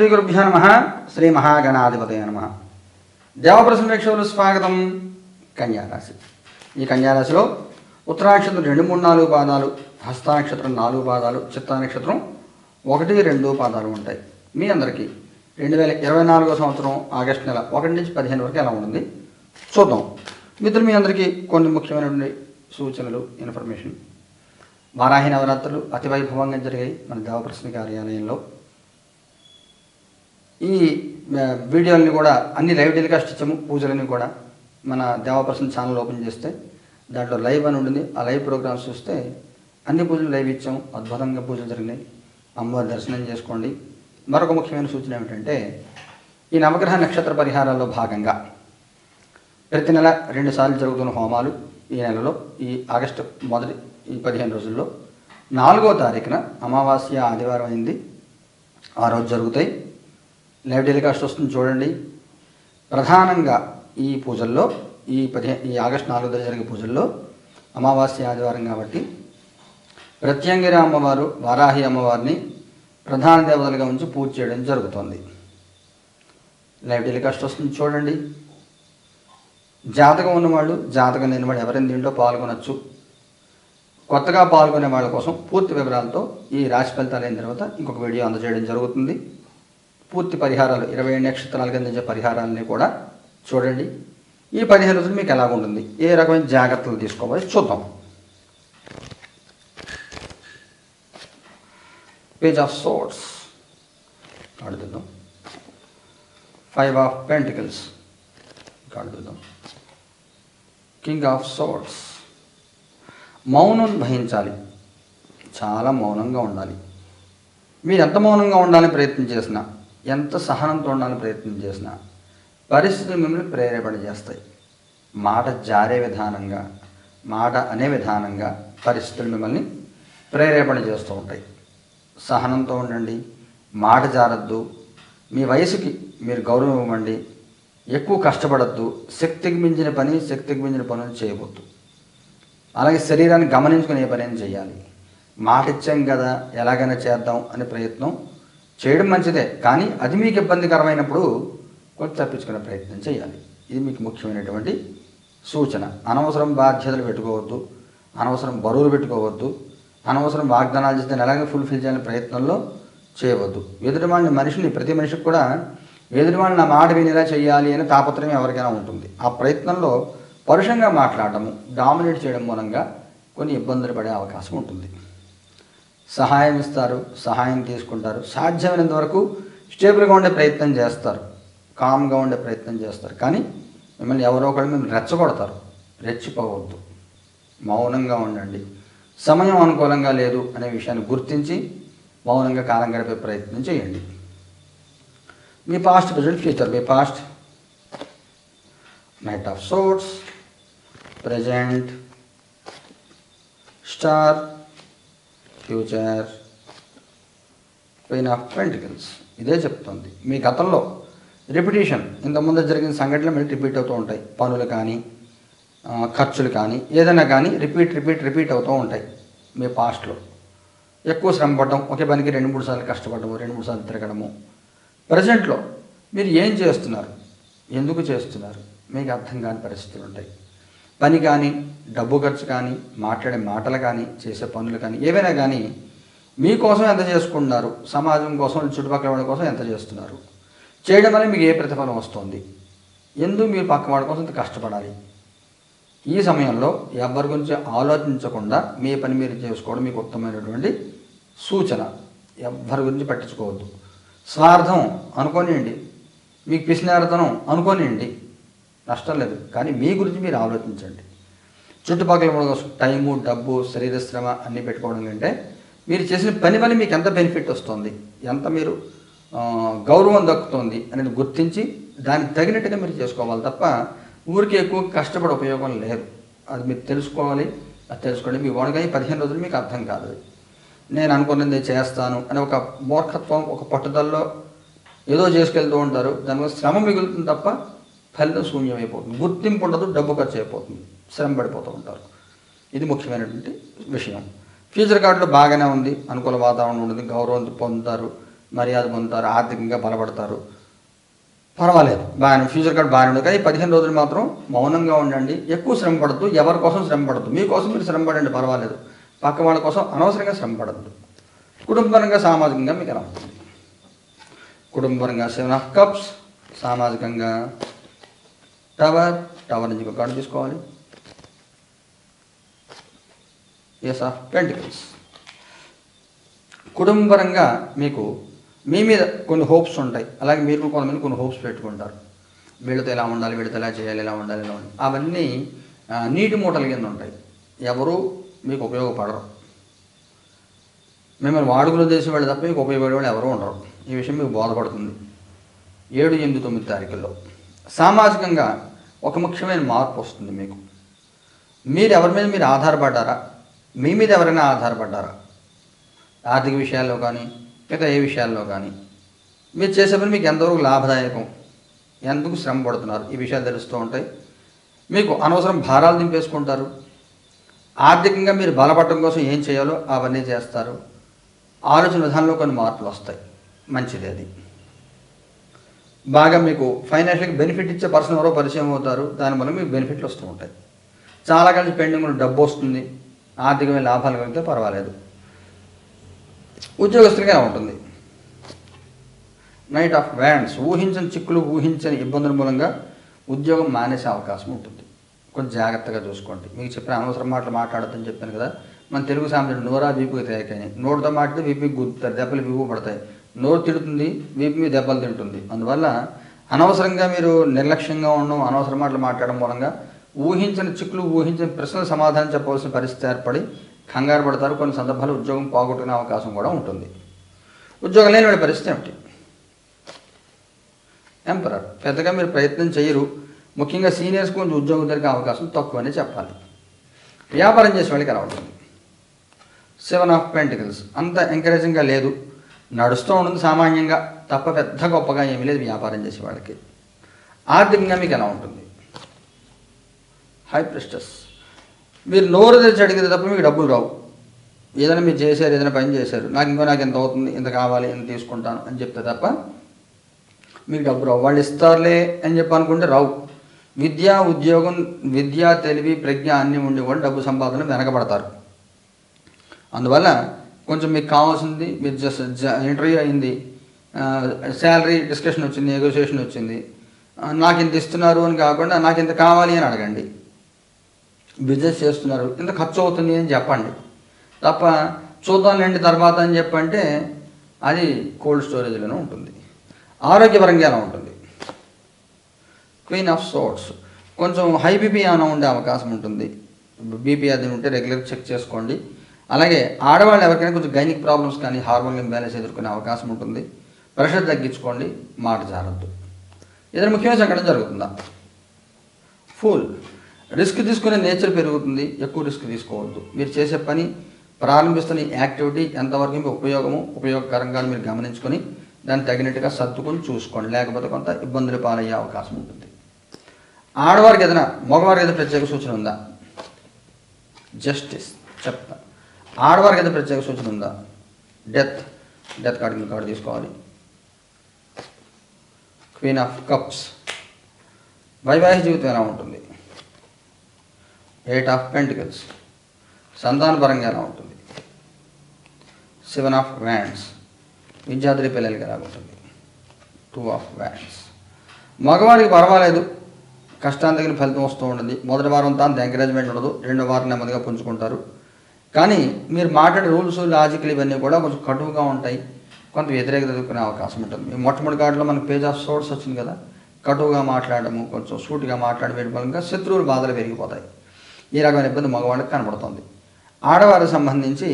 శ్రీ గురుభ్యో నమ. శ్రీ మహాగణాధిపతయ నమ. దేవప్రసన్న స్వాగతం. కన్యారాశి. ఈ కన్యారాశిలో ఉత్తరాక్షత్రం రెండు మూడు నాలుగు పాదాలు హస్తానక్షత్రం నాలుగు పాదాలు చిత్తానక్షత్రం ఒకటి రెండు పాదాలు ఉంటాయి. మీ అందరికీ రెండు వేల ఇరవై నాలుగో సంవత్సరం ఆగస్టు నెల ఒకటి నుంచి పదిహేను వరకు ఎలా ఉంటుంది? చూద్దాం. మిత్రులు మీ అందరికీ కొన్ని ముఖ్యమైనటువంటి సూచనలు ఇన్ఫర్మేషన్. వారాహి నవరాత్రులు అతి వైభవంగా జరిగాయి మన దేవప్రసన్న కార్యాలయంలో. ఈ ఆ, వీడియోల్ని కూడా అన్ని లైవ్ టెలికాస్ట్ ఇచ్చాము పూజలని కూడా మన దేవప్రసన్న ఛానల్ ఓపెన్ చేస్తే దాంట్లో లైవ్ అని ఉంటుంది. ఆ లైవ్ ప్రోగ్రామ్స్ చూస్తే అన్ని పూజలు లైవ్ ఇచ్చాము. అద్భుతంగా పూజలు జరిగినాయి. అమ్మవారి దర్శనం చేసుకోండి. మరొక ముఖ్యమైన సూచన ఏమిటంటే ఈ నవగ్రహ నక్షత్ర పరిహారాల్లో భాగంగా ప్రతి నెల రెండు సార్లు జరుగుతున్న హోమాలు ఈ నెలలో ఈ ఆగస్టు మొదటి ఈ పదిహేను రోజుల్లో. నాలుగో తారీఖున అమావాస్య ఆదివారం అయింది. ఆ రోజు జరుగుతాయి. లైవ్ టెలికాస్ట్ వస్తుంది చూడండి. ప్రధానంగా ఈ పూజల్లో ఈ పదిహే ఈ ఆగస్టు నాలుగో తేదీ జరిగే పూజల్లో అమావాస్య ఆదివారం కాబట్టి ప్రత్యంగిర అమ్మవారు వారాహి అమ్మవారిని ప్రధాన దేవతలుగా ఉంచి పూజ చేయడం జరుగుతుంది. లైవ్ టెలికాస్ట్ వస్తుంది చూడండి. జాతకం ఉన్నవాళ్ళు జాతకం లేని వాళ్ళు ఎవరైనా దీంట్లో పాల్గొనొచ్చు. కొత్తగా పాల్గొనే వాళ్ళ కోసం పూర్తి వివరాలతో ఈ రాశి ఫలితాలు అయిన తర్వాత ఇంకొక వీడియో అందజేయడం జరుగుతుంది. పూర్తి పరిహారాలు ఇరవై ఏడు నక్షత్రాలకు అందించే పరిహారాలని కూడా చూడండి. ఈ పదిహేను రోజులు మీకు ఎలా ఉంటుంది ఏ రకమైన జాగ్రత్తలు తీసుకోవాలి? చూద్దాం. Page of swords card five of pentacles card king of swords మౌనం వహించాలి. చాలా మౌనంగా ఉండాలి. మీరు ఎంత మౌనంగా ఉండాలని ప్రయత్నం చేసినా ఎంత సహనంతో ఉండాలని ప్రయత్నం చేసినా పరిస్థితులు మిమ్మల్ని ప్రేరేపణ చేస్తాయి. మాట జారే విధానంగా మాట అనే విధానంగా పరిస్థితులు మిమ్మల్ని ప్రేరేపణ చేస్తూ ఉంటాయి. సహనంతో ఉండండి మాట జారద్దు మీ వయసుకి మీరు గౌరవం ఇవ్వండి ఎక్కువ కష్టపడద్దు శక్తికి మించిన పని శక్తికి మించిన పనులు చేయవద్దు. అలాగే శరీరాన్ని గమనించుకునే పని చేయాలి? మాట ఇచ్చాం కదా ఎలాగైనా చేద్దాం అనే ప్రయత్నం చేయడం మంచిదే కానీ అది మీకు ఇబ్బందికరమైనప్పుడు కొంచెం తప్పించుకునే ప్రయత్నం చేయాలి. ఇది మీకు ముఖ్యమైనటువంటి సూచన. అనవసరం బాధ్యతలు పెట్టుకోవద్దు అనవసరం బరువులు పెట్టుకోవద్దు అనవసరం వాగ్దానాలు చేస్తే ఎలాగే ఫుల్ఫిల్ చేయాలని ప్రయత్నంలో చేయవద్దు. ఎదుటివాడిని మనిషిని ప్రతి మనిషికి కూడా ఎదుటివాడిని నా మాట వినేలా చేయాలి అనే తాపత్రయం ఎవరికైనా ఉంటుంది. ఆ ప్రయత్నంలో పరుషంగా మాట్లాడటము డామినేట్ చేయడం మూలంగా కొన్ని ఇబ్బందులు పడే అవకాశం ఉంటుంది. సహాయం ఇస్తారు సహాయం తీసుకుంటారు. సాధ్యమైనంత వరకు స్టేబుల్గా ఉండే ప్రయత్నం చేస్తారు. కామ్గా ఉండే ప్రయత్నం చేస్తారు. కానీ మిమ్మల్ని ఎవరో ఒకరు మిమ్మల్ని రెచ్చగొడతారు. రెచ్చిపోవద్దు. మౌనంగా ఉండండి. సమయం అనుకూలంగా లేదు అనే విషయాన్ని గుర్తించి మౌనంగా కాలం గడిపే ప్రయత్నం చేయండి. మీ past present future me past knight of swords present star future page of pentacles. ఇదే చెప్తుంది. మీ గతంలో రిపిటేషన్ ఇంతకుముందు జరిగిన సంఘటనలు మళ్ళీ రిపీట్ అవుతూ ఉంటాయి. పనులు కానీ ఖర్చులు కానీ ఏదైనా కానీ రిపీట్ రిపీట్ రిపీట్ అవుతూ ఉంటాయి మీ పాస్ట్లో. ఎక్కువ శ్రమ పడడం ఒకే పనికి రెండు మూడు సార్లు కష్టపడము రెండు మూడు సార్లు తిరగడము. ప్రజెంట్లో మీరు ఏం చేస్తున్నారు? ఎందుకు చేస్తున్నారు? మీకు అర్థం కాని పరిస్థితులు ఉంటాయి. పని కానీ డబ్బు ఖర్చు కానీ మాట్లాడే మాటలు కానీ చేసే పనులు కానీ ఏవైనా కానీ మీకోసం ఎంత చేసుకుంటున్నారు? సమాజం కోసం చుట్టుపక్కల వాళ్ళ కోసం ఎంత చేస్తున్నారు? చేయడం వల్ల మీకు ఏ ప్రతిఫలం వస్తుంది? ఎందుకు మీరు పక్క వాళ్ళ కోసం ఇంత కష్టపడాలి? ఈ సమయంలో ఎవరి గురించి ఆలోచించకుండా మీ పని మీరు చేసుకోవడం మీకు ఉత్తమమైనటువంటి సూచన. ఎవరి గురించి పట్టించుకోవద్దు. స్వార్థం అనుకోనివ్వండి మీకు పిసినారతనం అనుకోనివ్వండి నష్టం లేదు. కానీ మీ గురించి మీరు ఆలోచించండి. చుట్టుపక్కల టైము డబ్బు శరీర శ్రమ అన్నీ పెట్టుకోవడం కంటే మీరు చేసిన పని వల్ల మీకు ఎంత బెనిఫిట్ వస్తుంది? ఎంత మీరు గౌరవం దక్కుతుంది అనేది గుర్తించి దానికి తగినట్టుగా మీరు చేసుకోవాలి తప్ప ఊరికి ఎక్కువ కష్టపడే ఉపయోగం లేదు. అది మీరు తెలుసుకోవాలి. అది తెలుసుకోండి. మీ వాడుగా పదిహేను రోజులు మీకు అర్థం కాదు నేను అనుకున్నది చేస్తాను అనే ఒక మూర్ఖత్వం ఒక పట్టుదలలో ఏదో చేసుకెళ్తూ ఉంటారు. దానివల్ల శ్రమ మిగులుతుంది తప్ప ఫలితం శూన్యమైపోతుంది. గుర్తింపు ఉండదు డబ్బు ఖర్చు అయిపోతుంది శ్రమ పడిపోతూ ఉంటారు. ఇది ముఖ్యమైనటువంటి విషయం. ఫ్యూచర్ కార్డులో బాగానే ఉంది. అనుకూల వాతావరణం ఉంటుంది గౌరవం పొందుతారు మర్యాద పొందుతారు ఆర్థికంగా బలపడతారు. పర్వాలేదు. బాగానే ఫ్యూచర్ కార్డు బాగానే ఉంది. కానీ పదిహేను రోజులు మాత్రం మౌనంగా ఉండండి. ఎక్కువ శ్రమ పడద్దు. ఎవరి కోసం శ్రమ పడద్దు. మీకోసం మీరు శ్రమ పడండి పర్వాలేదు. పక్క వాళ్ళ కోసం అనవసరంగా శ్రమ పడద్దు. కుటుంబపరంగా సామాజికంగా మీకు ఎలా ఉంటుంది? కుటుంబపరంగా సెవెన్? Of cups. సామాజికంగా. టవర్ టవర్ నుంచి ఒక కార్డు తీసుకోవాలి. ఎస్ ఆఫ్ పెంటికల్స్ కుటుంబపరంగా మీకు మీ మీద కొన్ని హోప్స్ ఉంటాయి. అలాగే మీరు కొంతమంది కొన్ని హోప్స్ పెట్టుకుంటారు. వీళ్ళతో ఎలా ఉండాలి వీళ్ళతో ఎలా చేయాలి ఎలా ఉండాలి ఎలా ఉండాలి. అవన్నీ నీటి మూటల కింద ఉంటాయి. ఎవరు మీకు ఉపయోగపడరు. మిమ్మల్ని వాడుకలు చేసే వాళ్ళు తప్ప మీకు ఉపయోగపడే వాళ్ళు ఎవరు ఉండరు. ఈ విషయం మీకు బోధపడుతుంది. ఏడు ఎనిమిది తొమ్మిది తారీఖుల్లో. సామాజికంగా ఒక ముఖ్యమైన మార్పు వస్తుంది మీకు. మీరు ఎవరి మీద మీరు ఆధారపడ్డారా? మీ మీద ఎవరైనా ఆధారపడ్డారా? ఆర్థిక విషయాల్లో కానీ మిగతా ఏ విషయాల్లో కానీ? మీరు చేసే పని మీకు ఎంతవరకు లాభదాయకం? ఎందుకు శ్రమ పడుతున్నారు? ఈ విషయాలు తెలుస్తూ ఉంటాయి. మీకు అనవసరం భారాలు దింపేసుకుంటారు. ఆర్థికంగా మీరు బలపడటం కోసం ఏం చేయాలో అవన్నీ చేస్తారు. ఆలోచన విధానంలో కొన్ని మార్పులు వస్తాయి. మంచిది అది. బాగా మీకు ఫైనాన్షియల్గా బెనిఫిట్ ఇచ్చే పర్సన్ ఎవరో పరిచయం అవుతారు దానివల్ల మీకు బెనిఫిట్లు వస్తూ ఉంటాయి. చాలా కలిసి పెండింగ్ ఉన్న డబ్బు వస్తుంది ఆర్థికమైన లాభాలు కలిగితే పర్వాలేదు. ఉద్యోగస్తులుగా ఉంటుంది. నైట్ ఆఫ్ వ్యాండ్స్ ఊహించని చిక్కులు ఊహించని ఇబ్బందుల మూలంగా ఉద్యోగం మానేసే అవకాశం ఉంటుంది. కొంచెం జాగ్రత్తగా చూసుకోండి. మీకు చెప్పిన అనవసరం మాటలు మాట్లాడొద్దని చెప్పాను కదా. మన తెలుగు సామెతలు నోరా వీపుకి తేకాయని నోటితో మాట్లాడితే వీపుకి గుద్దుతారు దెబ్బలు వీపు పడతాయి. నోరు తిడుతుంది వీపు మీద దెబ్బలు తింటుంది. అందువల్ల అనవసరంగా మీరు నిర్లక్ష్యంగా ఉండడం అనవసర మాటలు మాట్లాడడం మూలంగా ఊహించిన చిక్కులు ఊహించని ప్రశ్నలు సమాధానం చెప్పవలసిన పరిస్థితి ఏర్పడి కంగారు పడతారు. కొన్ని సందర్భాలు ఉద్యోగం పోగొట్టుకునే అవకాశం కూడా ఉంటుంది. ఉద్యోగం లేని వాడి పరిస్థితి ఏమిటి? ఎంపరర్ పెద్దగా మీరు ప్రయత్నం చేయరు. ముఖ్యంగా సీనియర్స్ కొంచెం ఉద్యోగం దొరికే అవకాశం తక్కువనే చెప్పాలి. వ్యాపారం చేసే వాళ్ళకి అలా ఉంటుంది సెవెన్ ఆఫ్ పెంటికల్స్ అంత ఎంకరేజింగ్గా లేదు. నడుస్తూ ఉంటుంది సామాన్యంగా తప్ప పెద్ద గొప్పగా ఏమీ లేదు వ్యాపారం చేసే వాళ్ళకి. ఆర్థికంగా మీకు ఎలా ఉంటుంది? హై ప్రెస్టస్ మీరు నోరు తెరిచి అడిగితే తప్ప మీకు డబ్బులు రావు. ఏదైనా మీరు చేశారు ఏదైనా పని చేశారు నాకు ఇంకో నాకు ఎంత అవుతుంది ఇంత కావాలి ఎంత తీసుకుంటాను అని చెప్తే తప్ప మీకు డబ్బు రావు. వాళ్ళు ఇస్తారులే అని చెప్పి అనుకుంటే రావు. విద్య ఉద్యోగం విద్య తెలివి ప్రజ్ఞ అన్నీ ఉండి కూడా డబ్బు సంపాదన వెనకబడతారు. అందువల్ల కొంచెం మీకు కావాల్సింది మీరు జస్ట్ ఇంటర్వ్యూ అయింది శాలరీ డిస్కషన్ వచ్చింది నెగోషియేషన్ వచ్చింది. నాకు ఇంత ఇస్తున్నారు అని కాకుండా నాకు ఇంత కావాలి అని అడగండి. బిజినెస్ చేస్తున్నారు. ఇంత ఖర్చు అవుతుంది అని చెప్పండి. తప్ప చూద్దాంలేండి తర్వాత అని చెప్పంటే అది కోల్డ్ స్టోరేజ్లోనే ఉంటుంది. ఆరోగ్యపరంగా ఎలా ఉంటుంది? క్వీన్ ఆఫ్ సోట్స్ కొంచెం హై బీపీ ఏమైనా ఉండే అవకాశం ఉంటుంది. బీపీ అది ఉంటే రెగ్యులర్ చెక్ చేసుకోండి. అలాగే ఆడవాళ్ళు ఎవరికైనా కొంచెం గైనిక్ ప్రాబ్లమ్స్ కానీ హార్మోన్ ఇంబ్యాలెన్స్ ఎదుర్కొనే అవకాశం ఉంటుంది. ప్రెషర్ తగ్గించుకోండి మాట జారద్దు. ఏదైనా ముఖ్యమైన సంఘటన జరుగుతుందా? ఫుల్. రిస్క్ తీసుకునే నేచర్ పెరుగుతుంది ఎక్కువ రిస్క్ తీసుకోవద్దు. మీరు చేసే పని ప్రారంభిస్తున్న ఈ యాక్టివిటీ ఎంతవరకు మీకు ఉపయోగము ఉపయోగకరంగా మీరు గమనించుకొని దాన్ని తగినట్టుగా సర్దుకొని చూసుకోండి. లేకపోతే కొంత ఇబ్బందులు పాలయ్యే అవకాశం ఉంటుంది. ఆడవారికి ఏదైనా మగవారికి ఏదైనా ప్రత్యేక సూచన ఉందా? జస్టిస్. చెప్తాను ఆడవారికి ఏదైనా ప్రత్యేక సూచన ఉందా? డెత్ డెత్ కార్డు కార్డు తీసుకోవాలి. Queen of cups. వైవాహిక జీవితం ఎలా ఉంటుంది? Eight of pentacles. సంతానపరంగా ఎలా ఉంటుంది? సెవెన్ ఆఫ్ వ్యాండ్స్ విద్యార్థి పిల్లలకి ఎలా ఉంటుంది? టూ ఆఫ్ వ్యాండ్స్ మగవాడికి పర్వాలేదు. కష్టాన్ని తగిన ఫలితం వస్తూ ఉంటుంది. మొదటి వారం తాను ఎంకరేజ్మెంట్ ఉండదు. రెండో వారం నెమ్మదిగా పుంజుకుంటారు. కానీ మీరు మాట్లాడే రూల్స్ లాజిక్లు ఇవన్నీ కూడా కొంచెం కటువుగా ఉంటాయి. కొంత వ్యతిరేకత ఎదుర్కొనే అవకాశం ఉంటుంది. మొట్టమొదటి కార్డులో మనకు పేజ్ ఆఫ్ సోర్స్ వచ్చింది కదా కటువుగా మాట్లాడము కొంచెం సూటిగా మాట్లాడి వేయడం శత్రువుల బాధలు పెరిగిపోతాయి. ఈ రకమైన ఇబ్బంది మగవాళ్ళకి కనబడుతుంది. ఆడవారికి సంబంధించి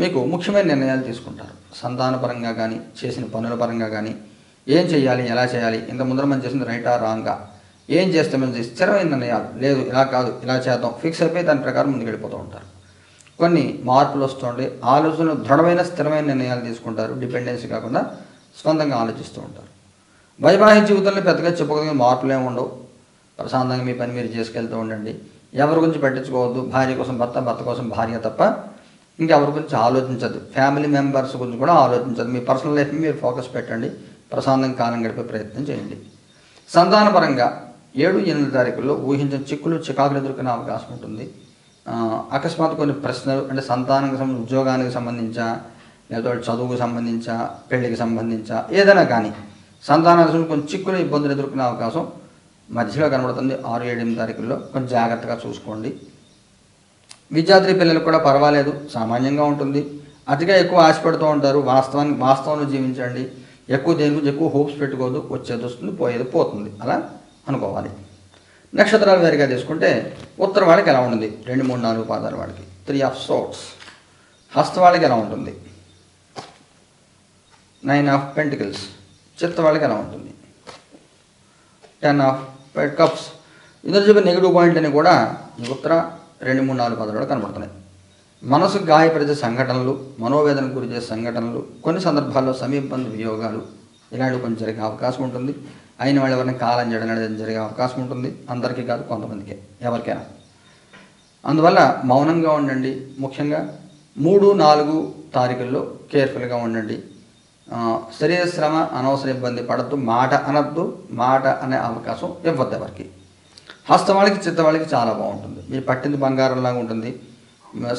మీకు ముఖ్యమైన నిర్ణయాలు తీసుకుంటారు. సంతానపరంగా కానీ చేసిన పనుల పరంగా కానీ ఏం చేయాలి ఎలా చేయాలి ఇంత ముందర మనం చేసింది రైటా రాంగా ఏం చేస్తే మనం స్థిరమైన నిర్ణయాలు లేదు ఇలా కాదు ఇలా చేద్దాం ఫిక్స్ అయిపోయి దాని ప్రకారం ముందుకు వెళ్ళిపోతూ ఉంటారు. కొన్ని మార్పులు వస్తుండే ఆలోచనలు దృఢమైన స్థిరమైన నిర్ణయాలు తీసుకుంటారు. డిపెండెన్సీ కాకుండా స్వంతంగా ఆలోచిస్తూ ఉంటారు. వైవాహిక జీవితంలో పెద్దగా చెప్పుకోదగిన మార్పులు ఏమి ఉండవు. ప్రశాంతంగా మీ పని మీరు చేసుకెళ్తూ ఉండండి. ఎవరి గురించి పట్టించుకోవద్దు. భార్య కోసం భర్త భర్త కోసం భార్య తప్ప ఇంకెవరి గురించి ఆలోచించదు. ఫ్యామిలీ మెంబర్స్ గురించి కూడా ఆలోచించదు. మీ పర్సనల్ లైఫ్ మీరు ఫోకస్ పెట్టండి. ప్రశాంతంగా కాలం గడిపే ప్రయత్నం చేయండి. సంతానపరంగా ఏడు ఎనిమిది తారీఖుల్లో ఊహించిన చిక్కులు చికాకులు ఎదుర్కొనే అవకాశం ఉంటుంది. అకస్మాత్ కొన్ని ప్రశ్నలు అంటే సంతానానికి సంబంధించి ఉద్యోగానికి సంబంధించా లేదా చదువుకు సంబంధించా పెళ్ళికి సంబంధించా ఏదైనా కానీ సంతానానికి కొన్ని చిక్కులు ఇబ్బందులు ఎదుర్కొనే అవకాశం మధ్యలో కనబడుతుంది. ఆరు ఏడు ఎనిమిది తారీఖుల్లో కొంచెం జాగ్రత్తగా చూసుకోండి. విద్యార్థి పిల్లలకు కూడా పర్వాలేదు సామాన్యంగా ఉంటుంది. అతిగా ఎక్కువ ఆశపడుతూ ఉంటారు వాస్తవానికి వాస్తవంలో జీవించండి. ఎక్కువ దేని గురించి ఎక్కువ హోప్స్ పెట్టుకోదు వచ్చేది వస్తుంది పోయేది పోతుంది. అలా అనుకోవాలి. నక్షత్రాలు వేరుగా తీసుకుంటే ఉత్తర వాళ్ళకి ఎలా ఉంటుంది? రెండు మూడు నాలుగు పాదాల వాళ్ళకి. త్రీ ఆఫ్ సోట్స్ హస్త వాళ్ళకి ఎలా ఉంటుంది? నైన్ ఆఫ్ పెంటికల్స్ చిత్త వాళ్ళకి ఎలా ఉంటుంది? టెన్ ఆఫ్ కప్స్ ఇందులో చెప్పిన నెగిటివ్ పాయింట్ అని కూడా ఉత్తర రెండు మూడు నాలుగు పదాలు కూడా కనబడుతున్నాయి. మనసుకు గాయపరిచే సంఘటనలు మనోవేదనకు గురిచే సంఘటనలు కొన్ని సందర్భాల్లో సమీపంధ వియోగాలు ఇలాంటివి కొంచెం జరిగే అవకాశం ఉంటుంది. అయిన వాళ్ళు ఎవరిని కాలం చేయడం అనేది జరిగే అవకాశం ఉంటుంది. అందరికీ కాదు కొంతమందికి ఎవరికైనా. అందువల్ల మౌనంగా ఉండండి ముఖ్యంగా మూడు నాలుగు తారీఖుల్లో కేర్ఫుల్గా ఉండండి. శరీర శ్రమ అనవసర ఇబ్బంది పడద్దు మాట అనద్దు మాట అనే అవకాశం ఇవ్వద్దు ఎవరికి. హస్తవాళ్ళకి చిత్తవాళ్ళకి చాలా బాగుంటుంది. మీరు పట్టింది బంగారంలాగా ఉంటుంది.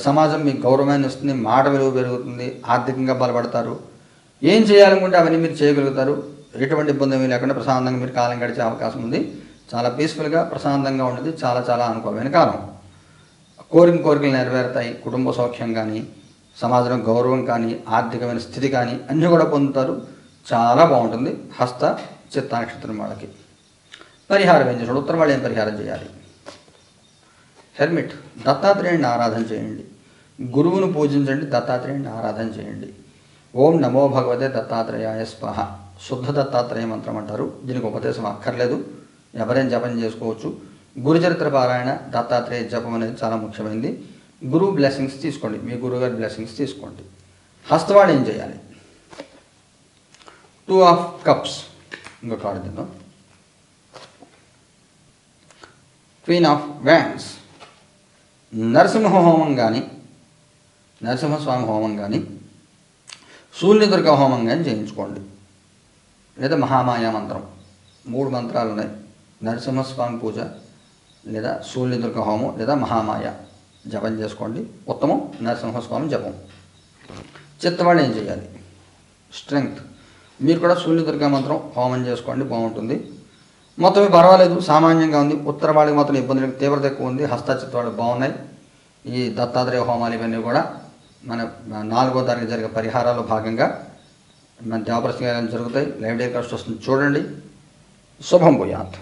సమాజం మీకు గౌరవాన్ని ఇస్తుంది మాట విలువ పెరుగుతుంది ఆర్థికంగా బలపడతారు. ఏం చేయాలనుకుంటే అవన్నీ మీరు చేయగలుగుతారు. ఎటువంటి ఇబ్బంది ఏమీ లేకుండా ప్రశాంతంగా మీరు కాలం గడిచే అవకాశం ఉంది. చాలా పీస్ఫుల్గా ప్రశాంతంగా ఉండేది. చాలా చాలా అనుకూలమైన కాలం. కోరిన కోరికలు నెరవేరుతాయి. కుటుంబ సౌఖ్యం కానీ సమాజంలో గౌరవం కానీ ఆర్థికమైన స్థితి కానీ అన్నీ కూడా పొందుతారు. చాలా బాగుంటుంది. హస్త చిత్త నక్షత్రం వాళ్ళకి. పరిహారం ఏం చేసాడు ఉత్తరం వాళ్ళు ఏం పరిహారం చేయాలి? హెల్మెట్ దత్తాత్రేయుడిని ఆరాధన చేయండి. గురువును పూజించండి. దత్తాత్రేయుడిని ఆరాధన చేయండి. ఓం నమో భగవతే దత్తాత్రేయాయ స్వాహ. శుద్ధ దత్తాత్రేయ మంత్రం అంటారు దీనికి ఉపదేశం అక్కర్లేదు. ఎవరైనా జపం చేసుకోవచ్చు? గురుచరిత్ర పారాయణ దత్తాత్రేయ జపం అనేది చాలా ముఖ్యమైనది గురువు బ్లెస్సింగ్స్ తీసుకోండి. మీ గురువుగారి బ్లెస్సింగ్స్ తీసుకోండి. హస్తవాడు ఏం చేయాలి? Two of cups. ఇంకో కార్డు తిందాం. Queen of wands. Narasimha homam కానీ నరసింహస్వామి హోమం కానీ సూర్యదుర్గ హోమం కానీ చేయించుకోండి. లేదా మహామాయ మంత్రం. మూడు మంత్రాలు ఉన్నాయి. నరసింహస్వామి పూజ లేదా సూర్యదుర్గ హోమం లేదా మహామాయ. జపం చేసుకోండి. ఉత్తమం నరసింహస్వామి జపం. చిత్తవాళ్ళు ఏం చేయాలి? స్ట్రెంగ్త్. మీరు కూడా సూర్యదుర్గ మంత్రం హోమం చేసుకోండి. బాగుంటుంది. మొత్తం పర్వాలేదు. సామాన్యంగా ఉంది. ఉత్తర వాళ్ళకి మాత్రం ఇబ్బందులు తీవ్రత ఎక్కువ ఉంది. హస్త చిత్తవాళ్ళు బాగున్నాయి. ఈ దత్తాత్రేయ హోమాలు ఇవన్నీ కూడా మన నాలుగో తారీఖు జరిగే పరిహారాల్లో భాగంగా మన దేవప్రశ్న జరుగుతాయి లైవ్ డే కాస్ట్ వస్తుంది చూడండి శుభం పోయాత్